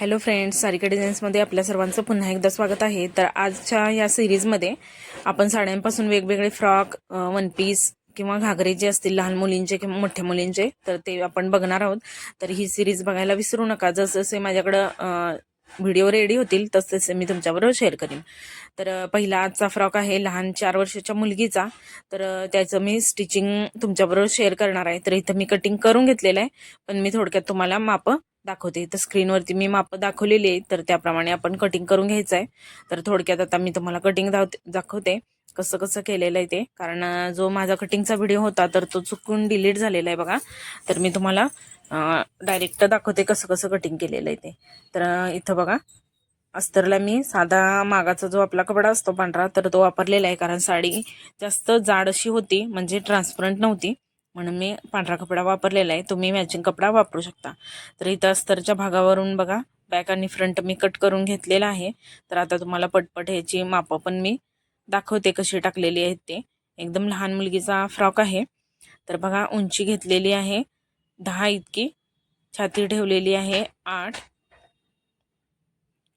Hello friends Sarika डिझाईन्समध्ये आपल्या सर्वांचं पुन्हा एकदा स्वागत आहे. तर आजच्या या सिरीजमध्ये आपण साड्यांपासून वेगवेगळे फ्रॉक वन पीस किंवा घागरे जे असतील लहान मुलींचे किंवा मोठ्या मुलींचे तर ते आपण बघणार आहोत. तर ही सिरीज बघायला विसरू नका. जसजसे माझ्याकडं व्हिडिओ रेडी होतील तसेच मी तुमच्याबरोबर शेअर करीन. तर पहिला आजचा फ्रॉक आहे लहान चार वर्षाच्या मुलगीचा. तर त्याचं मी स्टिचिंग तुमच्याबरोबर शेअर करणार आहे. तर इथं मी कटिंग करून घेतलेलं आहे पण मी थोडक्यात तुम्हाला मापं दाखवते. तर स्क्रीनवरती मी माप दाखवलेली आहे तर त्याप्रमाणे आपण कटिंग करून घ्यायचं आहे. तर थोडक्यात आता मी तुम्हाला कटिंग दाखवते कसं कसं केलेलं आहे ते. कारण जो माझा कटिंगचा व्हिडिओ होता तर तो चुकून डिलीट झालेला आहे बघा. तर मी तुम्हाला डायरेक्ट दाखवते कसं कसं कटिंग केलेलं आहे ते. तर इथं बघा. अस्तरला मी साधा मागाचा जो आपला कपडा असतो पांढरा तर तो वापरलेला आहे. कारण साडी जास्त जाड अशी होती म्हणजे ट्रान्सपरंट नव्हती. म्हणून मी पांढरा कपडा वापरलेला आहे. तुम्ही मॅचिंग कपडा वापरू शकता. तर इथं अस्तरच्या भागावरून बघा. बॅक आणि फ्रंट मी कट करून घेतलेला आहे. तर आता तुम्हाला पटपट ह्याची मापं पण मी दाखवते कशी टाकलेली आहेत ते. एकदम लहान मुलगीचा फ्रॉक आहे. तर बघा उंची घेतलेली आहे. दहा इतकी छाती ठेवलेली आहे आठ.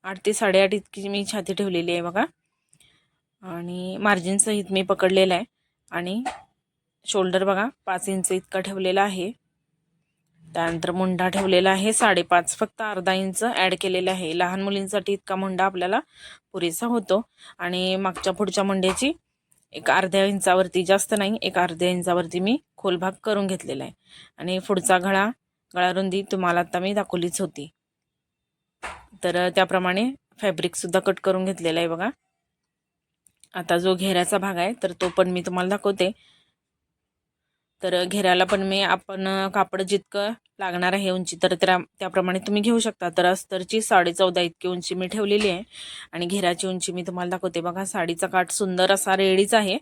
आठ ते साडेआठ इतकी मी छाती ठेवलेली आहे बघा. आणि मार्जिनसहित मी पकडलेलं आहे. आणि शोल्डर बघा पाच इंच इतका ठेवलेला आहे. त्यानंतर मुंडा ठेवलेला आहे साडेपाच फक्त अर्धा इंच ॲड केलेला आहे. लहान मुलींसाठी इतका मुंडा आपल्याला पुरेसा होतो. आणि मागच्या पुढच्या मुंड्याची एक अर्ध्या इंचावरती जास्त नाही एक अर्ध्या इंचावरती मी खोलभाग करून घेतलेला आहे. आणि पुढचा गळा गळारुंदी तुम्हाला आता मी दाखवलीच होती. तर त्याप्रमाणे फॅब्रिकसुद्धा कट करून घेतलेला आहे बघा. आता जो घेऱ्याचा भाग आहे तर तो पण मी तुम्हाला दाखवते. तर घेऱ्याला पण मी आपण कापड जितकं लागणार आहे उंची तर त्या त्याप्रमाणे तुम्ही घेऊ शकता. तर अस्तरची साडे चौदा इतकी उंची मी ठेवलेली आहे आणि घेराची उंची मी तुम्हाला दाखवते. बघा साडीचा काठ सुंदर असा रेडीच आहे.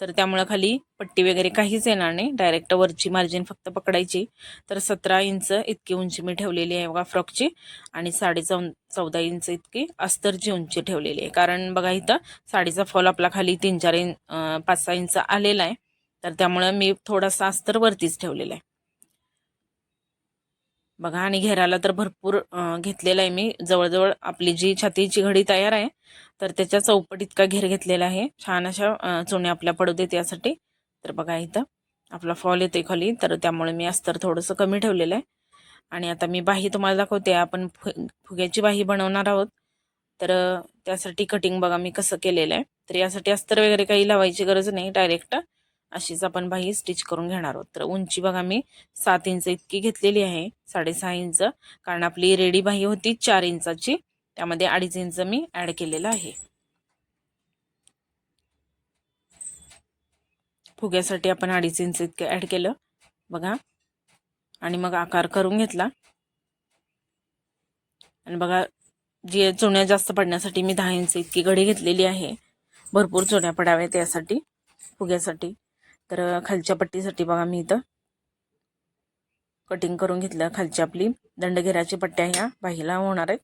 तर त्यामुळं खाली पट्टी वगैरे काहीच येणार नाही. डायरेक्ट वरची मार्जिन फक्त पकडायची. तर सतरा इंच इतकी उंची मी ठेवलेली आहे बघा फ्रॉकची आणि साडे चौ चौदा इंच इतकी अस्तरची उंची ठेवलेली आहे. कारण बघा इथं साडीचा फॉल आपला खाली तीन चार इंच पाच सहा इंच आलेला आहे. तर त्यामुळं मी थोडासा अस्तर वरतीच ठेवलेला आहे. बघा आणि घेराला तर भरपूर घेतलेला आहे मी. जवळजवळ आपली जी छातीची घडी तयार आहे तर त्याच्या चौपट इतका घेर घेतलेला आहे. छान अशा चुण्या आपल्या पडू देत यासाठी. तर बघा इथं आपला फॉल येते खाली. तर त्यामुळे मी अस्तर थोडंसं कमी ठेवलेलं आहे. आणि आता मी बाही तुम्हाला दाखवते. आपण फु फुग्याची बाही बनवणार आहोत. तर त्यासाठी कटिंग बघा मी कसं केलेलं आहे. तर यासाठी अस्तर वगैरे काही लावायची गरज नाही. डायरेक्ट अशीच आपण बाही स्टिच करून घेणार आहोत. तर उंची बघा मी सात इंच इतकी घेतलेली आहे साडेसहा इंच. कारण आपली रेडी बाही होती चार इंचाची त्यामध्ये अडीच इंच मी ॲड केलेलं आहे. फुग्यासाठी आपण अडीच इंच इतकं ॲड केलं. बघा. आणि मग आकार करून घेतला. आणि बघा जी चुण्या जास्त पडण्यासाठी मी दहा इंच इतकी घडी घेतलेली आहे. भरपूर चुण्या पडाव्यात यासाठी फुग्यासाठी. तर खालच्या पट्टीसाठी बघा मी इथं कटिंग करून घेतलं खालची आपली दंडघेराची पट्ट्या ह्या बाहीला होणार आहेत.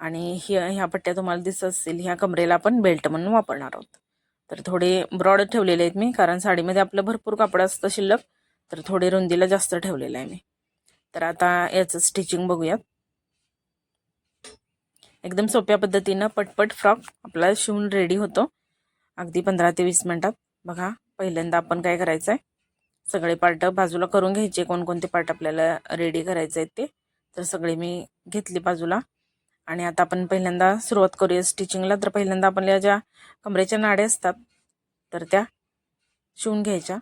आणि ह्या ह्या पट्ट्या तुम्हाला दिसत असतील ह्या कमरेला आपण बेल्ट म्हणून वापरणार आहोत. तर थोडे ब्रॉड ठेवलेले आहेत मी कारण साडीमध्ये आपलं भरपूर कापड असतं शिल्लक तर थोडे रुंदीला जास्त ठेवलेलं आहे मी. तर आता याचं स्टिचिंग बघूयात. एकदम सोप्या पद्धतीनं पटपट फ्रॉक आपला शिवून रेडी होतो. अगदी पंधरा ते वीस मिनटात. बघा पहिल्यांदा आपण काय करायचं आहे सगळे पार्ट बाजूला करून घ्यायचे. कोणकोणते पार्ट आपल्याला रेडी करायचे आहेत ते. तर सगळे मी घेतले बाजूला. आणि आता आपण पहिल्यांदा सुरुवात करूया स्टिचिंगला तर पहिल्यांदा आपल्या ज्या कमरेच्या नाड्या असतात तर त्या शिवून घ्यायच्या.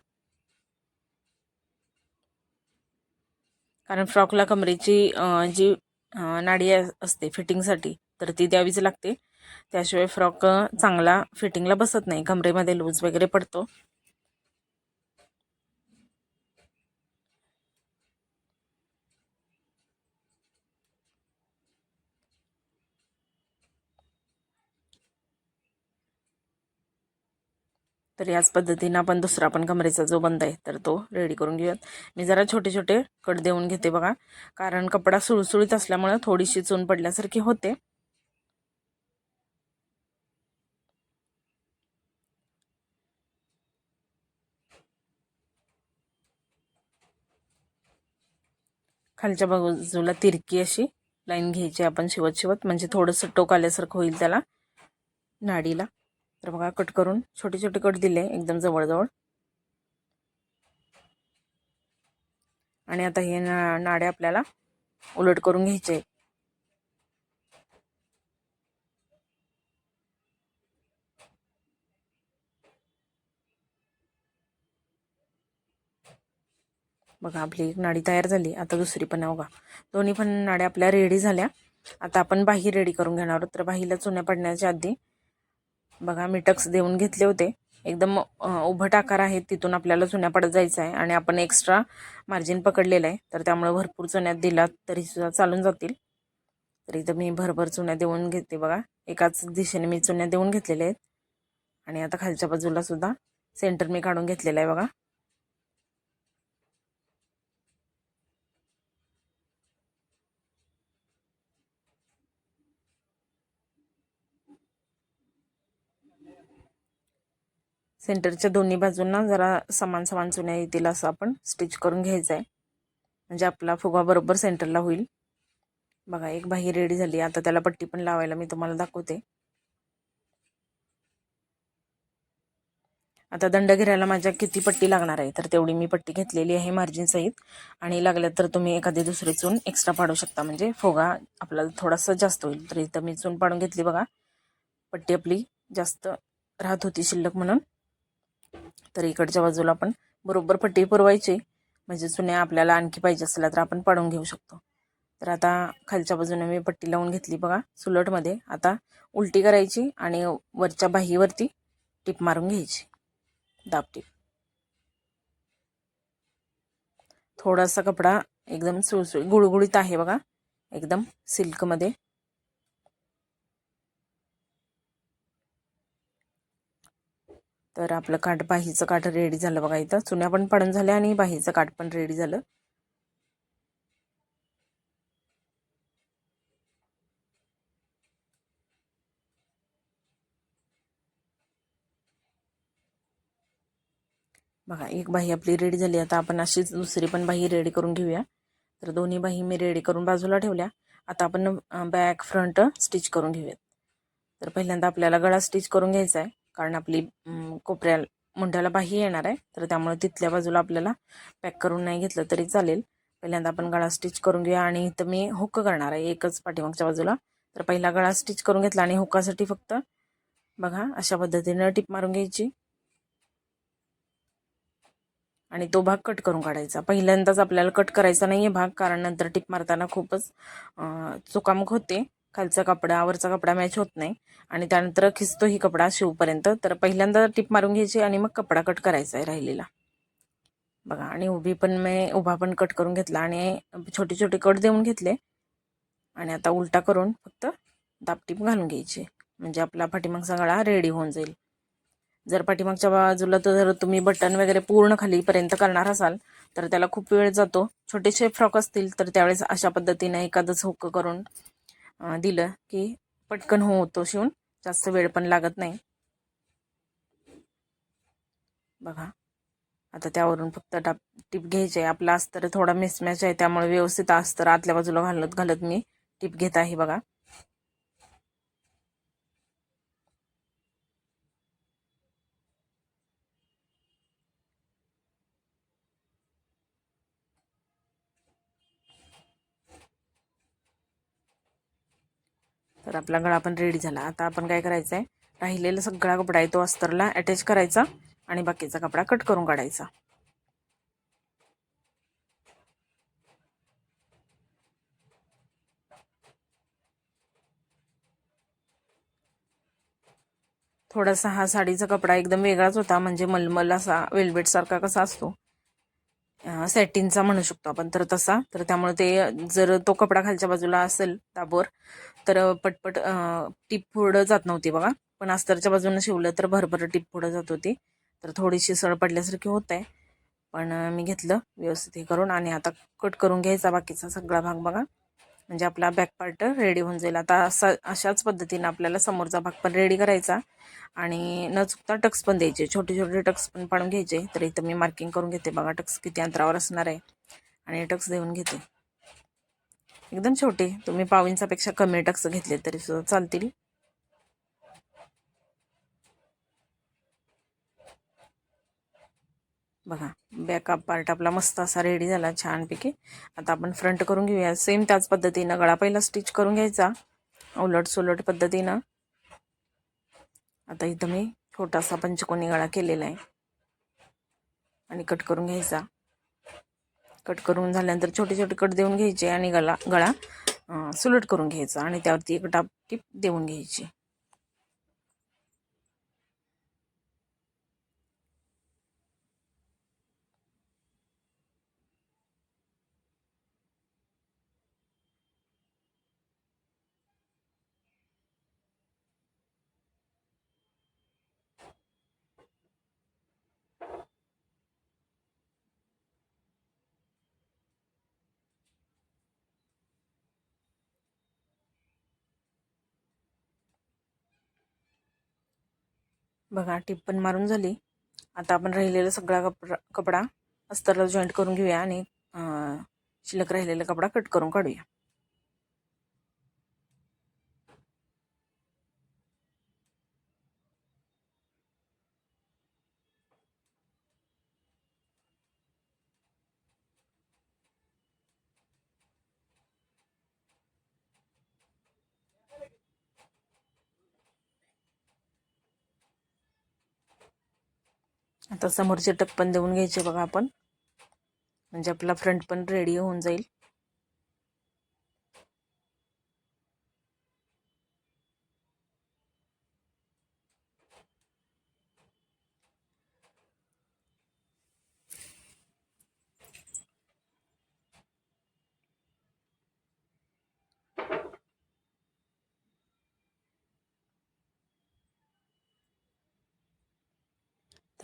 कारण फ्रॉकला कमरेची जी नाडी असते फिटिंगसाठी तर ती द्यावीच लागते. त्याशिवाय फ्रॉक चांगला फिटिंगला बसत नाही. कमरेमध्ये लूज वगैरे पडतो. तर याच पद्धतीनं आपण दुसरा पण कमरेचा जो बंद आहे तर तो रेडी करून घेऊयात. मी जरा छोटे छोटे कट देऊन घेते बघा. कारण कपडा सुळसुळीत असल्यामुळे थोडीशी चून पडल्यासारखी होते. खालच्या बाजूला तिरकी अशी लाईन घ्यायची आपण शिवत शिवत म्हणजे थोडंसं टोक आल्यासारखं होईल त्याला. नाडीला. तर बघा कट करून छोटे छोटे कट दिले एकदम जवळजवळ. आणि आता हे ना नाडे आपल्याला उलट करून घ्यायचे. बघा आपली एक नाडी तयार झाली. आता दुसरी पण आहे बघा दोन्ही पण नाड्या आपल्या रेडी झाल्या. आता आपण बाही रेडी करून घेणार आहोत. तर बाहीला चुन्या पडण्याच्या आधी बघा मी टक्स देऊन घेतले होते. एकदम उभट आकार आहे. तिथून आपल्याला चुन्या पडत जायचं आहे आणि आपण एक्स्ट्रा मार्जिन पकडलेलं आहे. तर त्यामुळे भरपूर चुन्यात दिलात तरीसुद्धा चालून जातील. तर इथं मी भरभर चुन्या देऊन घेते बघा. एकाच दिशेने मी चुन्या देऊन घेतलेल्या आहेत. आणि आता खालच्या बाजूला सुद्धा सेंटर मी काढून घेतलेलं आहे बघा. सेंटरच्या दोन्ही बाजूंना जरा समान समान चुन्या येतील असं आपण स्टिच करून घ्यायचं आहे म्हणजे आपला फुगा बरोबर सेंटरला होईल. बघा एक बाही रेडी झाली. आता त्याला पट्टी पण लावायला मी तुम्हाला दाखवते. आता दंड घेरायला माझ्या किती पट्टी लागणार आहे? तर तेवढी मी पट्टी घेतलेली आहे मार्जिन सहित. आणि लागल्यात तर तुम्ही एखादी दुसरी चून एक्स्ट्रा पाडू शकता. म्हणजे फोगा आपल्याला थोडासा जास्त होईल. तर इथं मी चून पाडून घेतली बघा. पट्टी आपली जास्त राहत होती शिल्लक म्हणून. तर इकडच्या बाजूला आपण बरोबर पट्टी पुरवायची. म्हणजे चुन्या आपल्याला आणखी पाहिजे असल्या तर आपण पाडून घेऊ शकतो. तर आता खालच्या बाजूने मी पट्टी लावून घेतली बघा सुलटमध्ये. आता उलटी करायची आणि वरच्या बाहीवरती टिप मारून घ्यायची. दाब टिप. थोडासा कपडा एकदम सुळसुळी गुळगुळीत आहे बघा. एकदम सिल्कमध्ये. तर आपलं काठ बाहीचं काठ रेडी झालं बघा इथं. चुन्या पण पडून झाल्या आणि बाहीचं काठ पण रेडी झालं. बघा एक बाही आपली रेडी झाली. आता आपण अशीच दुसरी पण बाही रेडी करून घेऊया. तर दोन्ही बाही मी रेडी करून बाजूला ठेवल्या. आता आपण बॅक फ्रंट स्टिच करून घेऊयात. तर पहिल्यांदा आपल्याला गळा स्टिच करून घ्यायचा आहे. कारण आपली कोपऱ्या मुंड्याला बाही येणार आहे. तर त्यामुळे तिथल्या बाजूला आपल्याला पॅक करून नाही घेतलं तरी चालेल. पहिल्यांदा आपण गळा स्टिच करून घेऊया आणि इथं मी हुक करणार आहे एकच पाठीमागच्या बाजूला. तर पहिला गळा स्टिच करून घेतला आणि हुकासाठी फक्त बघा अशा पद्धतीनं टिप मारून घ्यायची. आणि तो भाग कट करून काढायचा. पहिल्यांदाच आपल्याला कट करायचा नाही आहे भाग कारण नंतर टिप मारताना खूपच चुकामुख होते. खालचा कपडा वरचा कपडा मॅच होत नाही. आणि त्यानंतर खिचतो ही कपडा शिवपर्यंत. तर पहिल्यांदा टिप मारून घ्यायची आणि मग कपडा कट करायचा आहे राहिलेला. बघा आणि उभी पण मी उभा पण कट करून घेतला आणि छोटे छोटे कट देऊन घेतले. आणि आता उलटा करून फक्त दापटीप घालून घ्यायची. म्हणजे आपला पाठीमागचा गळा रेडी होऊन जाईल. जर पाठीमागच्या बाजूला तर जर तुम्ही बटन वगैरे पूर्ण खालीपर्यंत करणार असाल तर त्याला खूप वेळ जातो. छोटेसे फ्रॉक असतील तर त्यावेळेस अशा पद्धतीने एखादंच हुक्क करून दिलं की पटकन होतो शिवून जास्त वेळ पण लागत नाही. बघा. आता त्यावरून फक्त टाप टीप घ्यायची आहे. आपला अस्तर थोडा मिसमॅच आहे त्यामुळे व्यवस्थित अस्तर आतल्या बाजूला घालत घालत मी टीप घेत आहे बघा. तर आपला गळा पण रेडी झाला. आता आपण काय करायचं आहे राहिलेला सगळा कपडा आहे तो अस्तरला अटॅच करायचा आणि बाकीचा कपडा कट करून काढायचा. थोडासा हा साडीचा कपडा एकदम वेगळाच होता. म्हणजे मलमल असा वेलवेट सारखा कसा असतो. सॅटिनचा म्हणू शकतो आपण. तर तसा. तर त्यामुळे ते जर तो कपडा खालच्या बाजूला असेल ताबोर तर पटपट टीप पुढं जात नव्हती बघा. पण अस्तरच्या बाजूनं शिवलं तर भरभर टीप पुढं जात होती. तर थोडीशी सळ पडल्यासारखी होत आहे पण मी घेतलं. व्यवस्थित हे करून आणि आता कट करून घ्यायचा बाकीचा सगळा भाग बघा. म्हणजे आपला बॅक पार्ट रेडी होऊन जाईल. आता असा अशाच पद्धतीनं आपल्याला समोरचा भाग पण रेडी करायचा आणि न चुकता टक्स पण द्यायचे. छोटे छोटे टक्स पण पाडून घ्यायचे. तर इथं मी मार्किंग करून घेते बघा टक्स किती अंतरावर असणार आहे. आणि टक्स देऊन घेते. एकदम छोटे. तुम्ही पाव इंचापेक्षा कमी टक्स घेतले तरी सुद्धा चालतील. बघा बॅकअप पार्ट आपला मस्त असा रेडी झाला छानपैकी. आता आपण फ्रंट करून घेऊया. सेम त्याच पद्धतीनं गळा पहिला स्टिच करून घ्यायचा. उलट सुलट पद्धतीनं. आता इथं मी छोटासा पंचकोनी गळा केलेला आहे. आणि कट करून घ्यायचा. कट करून झाल्यानंतर छोटे छोटे कट देऊन घ्यायचे आणि गळा गळा सुलट करून घ्यायचा. आणि त्यावरती एक टाप टीप देऊन घ्यायची. बघा टिप पण मारून झाली. आता आपण राहिलेला सगळा कपडा कपडा अस्तरला जॉईंट करून घेऊया आणि शिल्लक राहिलेला कपडा कट करून काढूया. आता समोरचे टप्पन देऊन घ्यायचे बघा आपण. म्हणजे आपला फ्रंट पण रेडी होऊन जाईल.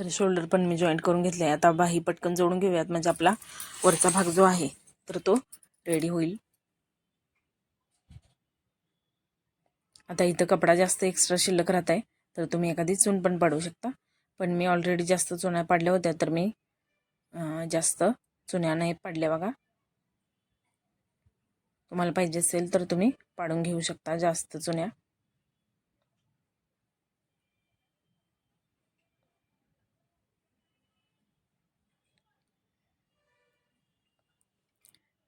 तर शोल्डर पण मी जॉईंट करून घेतले आहे आता बाही पटकन जोडून घेऊयात. म्हणजे आपला वरचा भाग जो आहे तर तो रेडी होईल. आता इथं कपडा जास्त एक्स्ट्रा शिल्लक राहत आहे तर तुम्ही एखादी चून पण पाडू शकता. पण मी ऑलरेडी जास्त चुन्या पाडल्या होत्या तर मी जास्त चुन्या नाही पाडल्या बघा. तुम्हाला पाहिजे असेल तर तुम्ही पाडून घेऊ शकता जास्त चुन्या.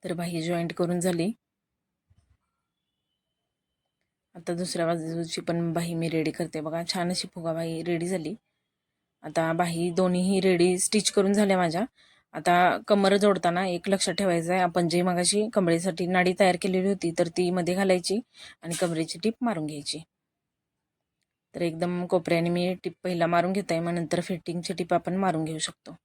तर बाही जॉईंट करून झाली. आता दुसऱ्या बाजूची पण बाही मी रेडी करते. बघा छान अशी फुगा बाही रेडी झाली. आता बाही दोन्हीही रेडी स्टिच करून झाल्या माझ्या. आता कमर जोडताना एक लक्षात ठेवायचं आहे आपण जे मगाशी कमरेसाठी नाडी तयार केलेली होती तर ती मध्ये घालायची आणि कमरेची टीप मारून घ्यायची. तर एकदम कोपऱ्याने मी टीप पहिला मारून घेत आहे मग नंतर फिटिंगची टीप आपण मारून घेऊ शकतो.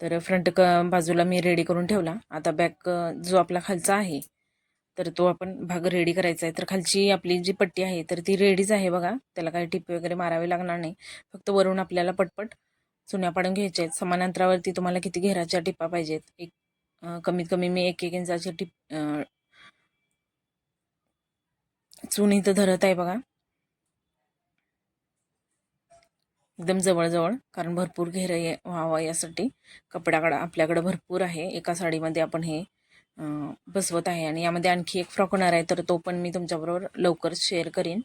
तर फ्रंट क बाजूला मी रेडी करून ठेवला. आता बॅक जो आपला खालचा आहे तर तो आपण भाग रेडी करायचा आहे. तर खालची आपली जी पट्टी आहे तर ती रेडीच आहे बघा. त्याला काही टिप वगैरे मारावे लागणार नाही. फक्त वरून आपल्याला पटपट चुन्या पाडून घ्यायच्या आहेत. समान अंतरावरती तुम्हाला किती घेराच्या टिपा पाहिजेत? एक कमीत कमी मी एक एक इंचाची टिप चून इथं धरत आहे बघा. एकदम जवळजवळ कारण भरपूर घेर ये- व्हावा यासाठी. कपड्याकडं आपल्याकडं भरपूर आहे. एका साडीमध्ये आपण हे बसवत आहे. आणि यामध्ये आणखी एक फ्रॉक होणार आहे तर तो पण मी तुमच्याबरोबर लवकर शेअर करीन.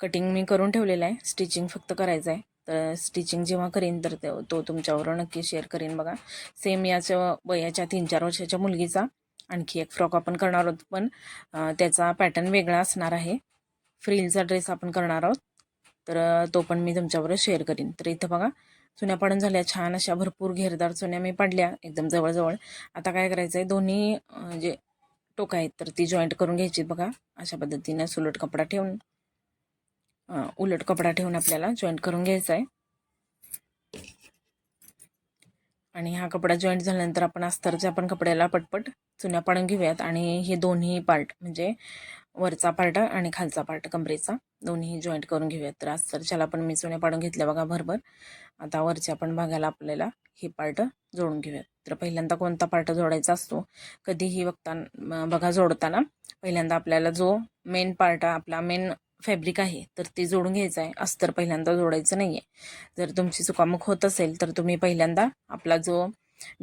कटिंग मी करून ठेवलेलं आहे. स्टिचिंग फक्त करायचं आहे. तर स्टिचिंग जेव्हा करीन तर तो तो तुमच्याबरोबर नक्की शेअर करीन बघा. सेम याच्या वयाच्या तीन चार वर्षाच्या मुलगीचा आणखी एक फ्रॉक आपण करणार आहोत. पण त्याचा पॅटर्न वेगळा असणार आहे. फ्रीलचा ड्रेस आपण करणार आहोत. तर तो पण मी तुमच्याबरोबर शेअर करीन. तर इथं बघा चुन्या पाडून झाल्या छान अशा भरपूर घेरदार चुन्या मी पाडल्या एकदम जवळजवळ. आता काय करायचं आहे दोन्ही जे टोक आहेत तर ती जॉईंट करून घ्यायची बघा. अशा पद्धतीनं सुलट कपडा ठेवून उलट कपडा ठेवून आपल्याला जॉईंट करून घ्यायचा आहे आणि हा कपडा जॉईंट झाल्यानंतर आपण अस्तरच्या आपण कपड्याला पटपट चुन्या पाडून घेऊयात. आणि हे दोन्ही पार्ट म्हणजे वरचा पार्ट आणि खालचा पार्ट कमरेचा. दोन्ही जॉईंट करून घेऊयात तर अस्तरच्याला पण मी चुन्या पाडून घेतल्या बघा भरभर. आता वरच्या पण भागाला आपल्याला हे पार्ट जोडून घेऊयात. तर पहिल्यांदा कोणता पार्ट जोडायचा असतो? कधीही बघताना बघा जोडताना पहिल्यांदा आपल्याला जो मेन पार्ट आपला मेन फॅब्रिक आहे तर ते जोडून घ्यायचं आहे. अस्तर पहिल्यांदा जोडायचं नाही आहे जर तुमची चुकामुख होत असेल तर तुम्ही पहिल्यांदा आपला जो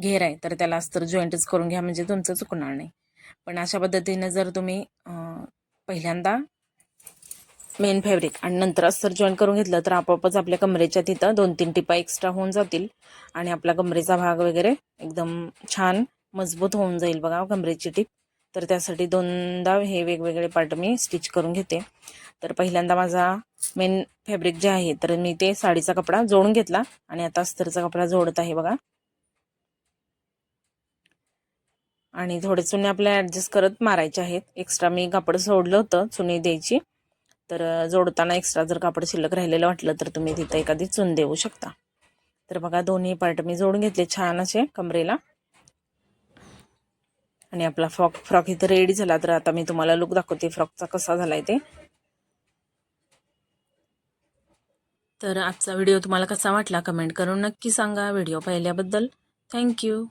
घेर आहे तर त्याला अस्तर जॉईंटच करून घ्या. म्हणजे तुमचं चुकणार नाही. पण अशा पद्धतीनं जर तुम्ही पहिल्यांदा मेन फॅब्रिक आणि नंतर अस्तर जॉईन करून घेतलं तर आपोआपच आपल्या कमरेच्या तिथं दोन तीन टिपा एक्स्ट्रा होऊन जातील. आणि आपला कमरेचा भाग वगैरे एकदम छान मजबूत होऊन जाईल बघा कमरेची टीप. तर त्यासाठी दोनदा हे वेगवेगळे पार्ट मी स्टिच करून घेते. तर पहिल्यांदा माझा मेन फॅब्रिक जे आहे तर मी ते साडीचा कपडा जोडून घेतला आणि आता अस्तरचा कपडा जोडत आहे बघा. आणि थोडे चुने आपल्या ॲडजस्ट करत मारायचे आहेत. एक्स्ट्रा मी कापड सोडलं होतं चुनी द्यायची. तर जोडताना एक्स्ट्रा जर कापड शिल्लक राहिलेलं वाटलं तर तुम्ही तिथं एखादी चून देऊ शकता. तर बघा दोन्ही पार्ट मी जोडून घेतले छान असे कमरेला. आणि आपला फ्रॉक फ्रॉक इथं रेडी झाला. तर आता मी तुम्हाला लुक दाखवते फ्रॉकचा कसा झालाय ते. तर आजचा व्हिडिओ तुम्हाला कसा वाटला कमेंट करून नक्की सांगा. व्हिडिओ पाहिल्याबद्दल थँक्यू